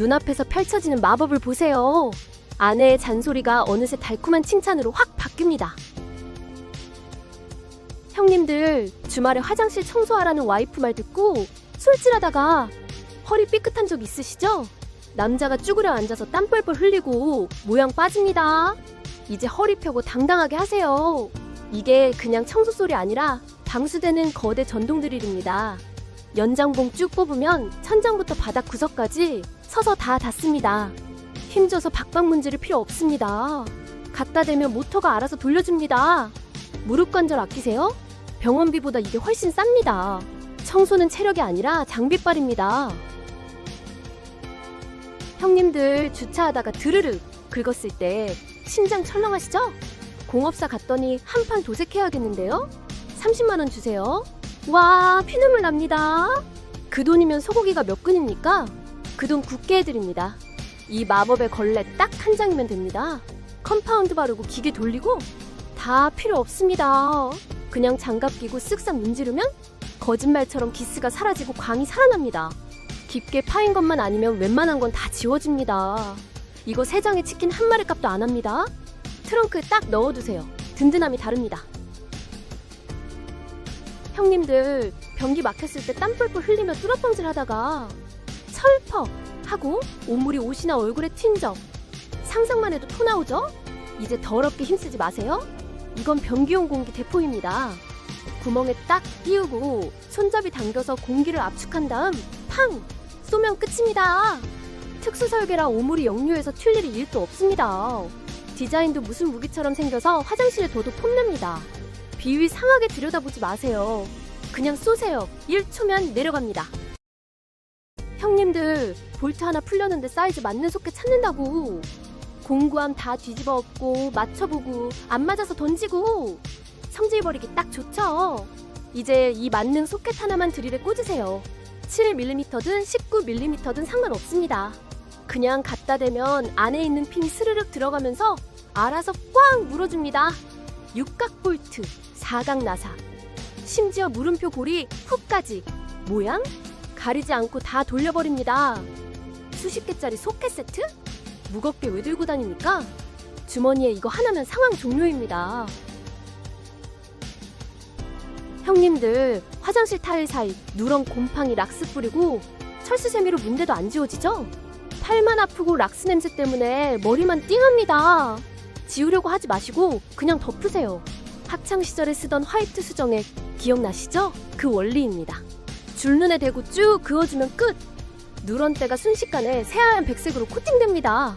눈앞에서 펼쳐지는 마법을 보세요. 아내의 잔소리가 어느새 달콤한 칭찬으로 확 바뀝니다. 형님들, 주말에 화장실 청소하라는 와이프 말 듣고 술질하다가 허리 삐끗한 적 있으시죠? 남자가 쭈그려 앉아서 땀 뻘뻘 흘리고 모양 빠집니다. 이제 허리 펴고 당당하게 하세요. 이게 그냥 청소 소리 아니라 방수되는 거대 전동 드릴입니다. 연장봉 쭉 뽑으면 천장부터 바닥 구석까지 서서 다 닿습니다. 힘줘서 박박 문지를 필요 없습니다. 갖다 대면 모터가 알아서 돌려줍니다. 무릎 관절 아끼세요? 병원비보다 이게 훨씬 쌉니다. 청소는 체력이 아니라 장비빨입니다. 형님들 주차하다가 드르륵 긁었을 때 심장 철렁하시죠? 공업사 갔더니 한판 도색해야겠는데요? 30만 원 주세요. 와, 피눈물 납니다. 그 돈이면 소고기가 몇 근입니까? 그 돈 굳게 해드립니다. 이 마법의 걸레 딱 한 장이면 됩니다. 컴파운드 바르고 기계 돌리고 다 필요 없습니다. 그냥 장갑 끼고 쓱싹 문지르면 거짓말처럼 기스가 사라지고 광이 살아납니다. 깊게 파인 것만 아니면 웬만한 건 다 지워집니다. 이거 세 장에 치킨 한 마리 값도 안 합니다. 트렁크에 딱 넣어두세요. 든든함이 다릅니다. 형님들 변기 막혔을 때땀 뻘뻘 흘리며 뚜러뻥질 하다가 철퍽 하고 온물이 옷이나 얼굴에 튄적 상상만 해도 토 나오죠? 이제 더럽게 힘쓰지 마세요. 이건 변기용 공기 대포입니다. 구멍에 딱 끼우고 손잡이 당겨서 공기를 압축한 다음 팡 쏘면 끝입니다. 특수 설계라 오물이 역류해서 튈 일이 일도 없습니다. 디자인도 무슨 무기처럼 생겨서 화장실에 둬도 폼납니다. 비위 상하게 들여다보지 마세요. 그냥 쏘세요. 1초면 내려갑니다. 형님들, 볼트 하나 풀렸는데 사이즈 맞는 소켓 찾는다고. 공구함 다 뒤집어 엎고 맞춰보고 안 맞아서 던지고 성질 버리기 딱 좋죠. 이제 이 맞는 소켓 하나만 드릴에 꽂으세요. 7mm든 19mm든 상관없습니다. 그냥 갖다 대면 안에 있는 핀이 스르륵 들어가면서 알아서 꽉 물어줍니다. 육각 볼트, 사각 나사, 심지어 물음표 고리 훅까지 모양 가리지 않고 다 돌려버립니다. 수십 개짜리 소켓 세트? 무겁게 왜 들고 다닙니까? 주머니에 이거 하나면 상황 종료입니다. 형님들 화장실 타일 사이 누런 곰팡이 락스 뿌리고 철수세미로 문대도 안 지워지죠? 팔만 아프고 락스 냄새 때문에 머리만 띵합니다. 지우려고 하지 마시고 그냥 덮으세요. 학창 시절에 쓰던 화이트 수정액 기억나시죠? 그 원리입니다. 줄눈에 대고 쭉 그어주면 끝! 누런 때가 순식간에 새하얀 백색으로 코팅됩니다.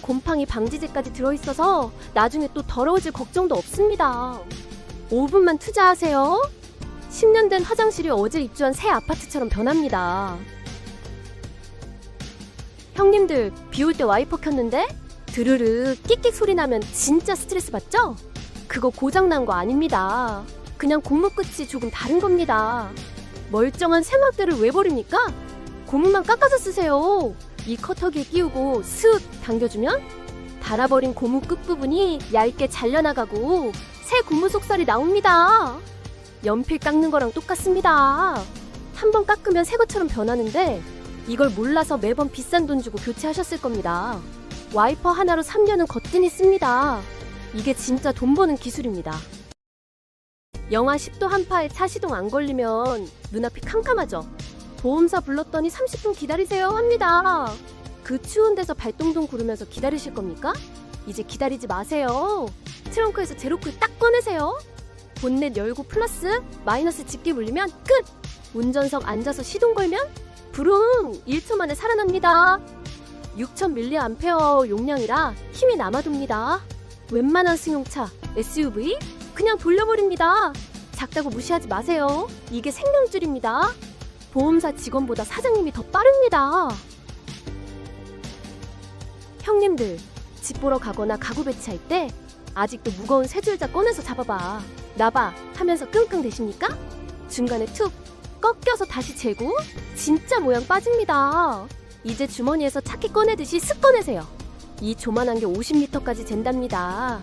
곰팡이 방지제까지 들어있어서 나중에 또 더러워질 걱정도 없습니다. 5분만 투자하세요. 10년 된 화장실이 어제 입주한 새 아파트처럼 변합니다. 형님들, 비 올 때 와이퍼 켰는데 드르르 끽끽 소리 나면 진짜 스트레스 받죠? 그거 고장난 거 아닙니다. 그냥 고무 끝이 조금 다른 겁니다. 멀쩡한 세막대를 왜 버립니까? 고무만 깎아서 쓰세요. 이 커터기에 끼우고 슥 당겨주면 달아버린 고무 끝부분이 얇게 잘려나가고 새 고무 속살이 나옵니다. 연필 깎는 거랑 똑같습니다. 한 번 깎으면 새 것처럼 변하는데 이걸 몰라서 매번 비싼 돈 주고 교체하셨을 겁니다. 와이퍼 하나로 3년은 거뜬히 씁니다. 이게 진짜 돈 버는 기술입니다. 영하 10도 한파에 차 시동 안 걸리면 눈앞이 캄캄하죠. 보험사 불렀더니 30분 기다리세요 합니다. 그 추운 데서 발동동 구르면서 기다리실 겁니까? 이제 기다리지 마세요. 트렁크에서 제로쿨 딱 꺼내세요. 본넷 열고 플러스 마이너스 집게 물리면 끝! 운전석 앉아서 시동 걸면 부릉 1초 만에 살아납니다. 6000mAh 용량이라 힘이 남아돕니다. 웬만한 승용차, SUV 그냥 돌려버립니다. 작다고 무시하지 마세요. 이게 생명줄입니다. 보험사 직원보다 사장님이 더 빠릅니다. 형님들, 집 보러 가거나 가구 배치할 때 아직도 무거운 세 줄자 꺼내서 잡아봐. 나봐 하면서 끙끙 대십니까? 중간에 툭 꺾여서 다시 재고 진짜 모양 빠집니다. 이제 주머니에서 차키 꺼내듯이 쓱 꺼내세요. 이 조만한 게 50m까지 잰답니다.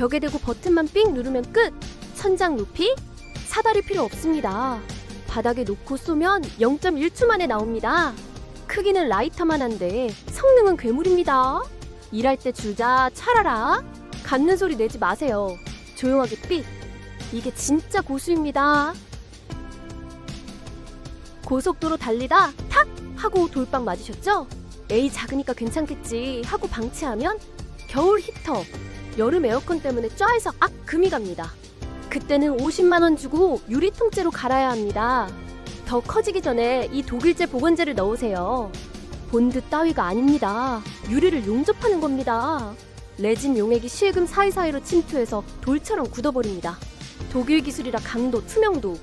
벽에 대고 버튼만 삑 누르면 끝! 천장 높이? 사다리 필요 없습니다. 바닥에 놓고 쏘면 0.1초 만에 나옵니다. 크기는 라이터만 한데 성능은 괴물입니다. 일할 때 주자 차라라. 갖는 소리 내지 마세요. 조용하게 삑. 이게 진짜 고수입니다. 고속도로 달리다 탁 하고 돌빵 맞으셨죠? 에이 작으니까 괜찮겠지 하고 방치하면 겨울 히터, 여름 에어컨 때문에 쫙해서 악 금이 갑니다. 그때는 50만 원 주고 유리 통째로 갈아야 합니다. 더 커지기 전에 이 독일제 보건제를 넣으세요. 본드 따위가 아닙니다. 유리를 용접하는 겁니다. 레진 용액이 실금 사이사이로 침투해서 돌처럼 굳어버립니다. 독일 기술이라 강도, 투명도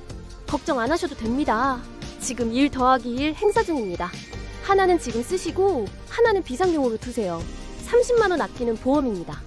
걱정 안 하셔도 됩니다. 지금 1 더하기 1 행사 중입니다. 하나는 지금 쓰시고 하나는 비상용으로 두세요. 30만 원 아끼는 보험입니다.